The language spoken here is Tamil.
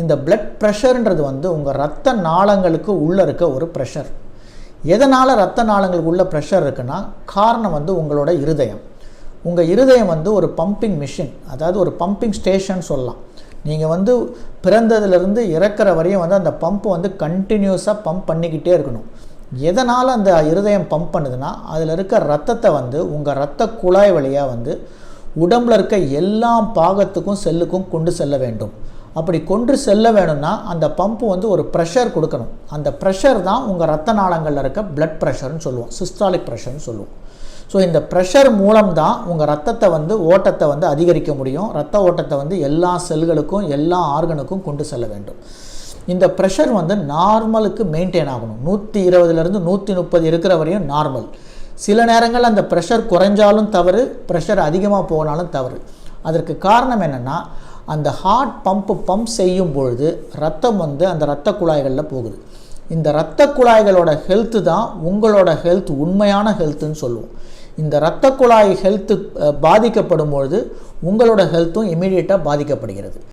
இந்த பிளட் ப்ரெஷர்ன்றது வந்து உங்கள் ரத்த நாளங்களுக்கு உள்ளே இருக்க ஒரு ப்ரெஷர் எதனால் ரத்த நாளங்களுக்கு உள்ள ப்ரெஷர் இருக்குன்னா காரணம் வந்து உங்களோட இருதயம். உங்கள் இருதயம் வந்து ஒரு பம்பிங் மிஷின் அதாவது ஒரு பம்பிங் ஸ்டேஷன் சொல்லலாம். நீங்கள் வந்து பிறந்ததுலேருந்து இறக்குற வரையும் வந்து அந்த பம்ப் வந்து கண்டினியூஸாக பம்ப் பண்ணிக்கிட்டே இருக்கணும். எதனால் அந்த இருதயம் பம்ப் பண்ணுதுன்னா அதில் இருக்க ரத்தத்தை வந்து உங்கள் ரத்த குழாய் வழியாக வந்து உடம்பில் இருக்க எல்லா பாகத்துக்கும் செல்லுக்கும் கொண்டு செல்ல வேண்டும். அப்படி கொண்டு செல்ல வேணும்னா அந்த பம்பு வந்து ஒரு ப்ரெஷர் கொடுக்கணும். அந்த ப்ரெஷர் தான் உங்கள் ரத்த நாளங்களில் இருக்க பிளட் ப்ரெஷர்னு சொல்லுவோம். சிஸ்டாலிக் ப்ரெஷர்னு சொல்லுவோம். ஸோ இந்த ப்ரெஷர் மூலம் தான் உங்கள் ரத்தத்தை வந்து ஓட்டத்தை வந்து அதிகரிக்க முடியும். ரத்த ஓட்டத்தை வந்து எல்லா செல்களுக்கும் எல்லா ஆர்கனுக்கும் கொண்டு செல்ல வேண்டும். இந்த ப்ரெஷர் வந்து நார்மலுக்கு மெயின்டைன் ஆகணும். நூற்றி இருபதுலேருந்து நூற்றி முப்பது இருக்கிற வரையும் நார்மல் சில நேரங்கள் அந்த ப்ரெஷர் குறைஞ்சாலும் தவறு ப்ரெஷர் அதிகமாக போனாலும் தவறு. அதற்கு காரணம் என்னென்னா அந்த ஹார்ட் பம்ப் பம்ப் செய்யும் பொழுது ரத்தம் வந்து அந்த இரத்த குழாய்களில் போகுது. இந்த இரத்த குழாய்களோட ஹெல்த்து தான் உங்களோட ஹெல்த் உண்மையான ஹெல்த்துன்னு சொல்லுவோம். இந்த இரத்த குழாய் ஹெல்த்து பாதிக்கப்படும் பொழுது உங்களோட ஹெல்த்தும் இமீடியட்டாக பாதிக்கப்படுகிறது.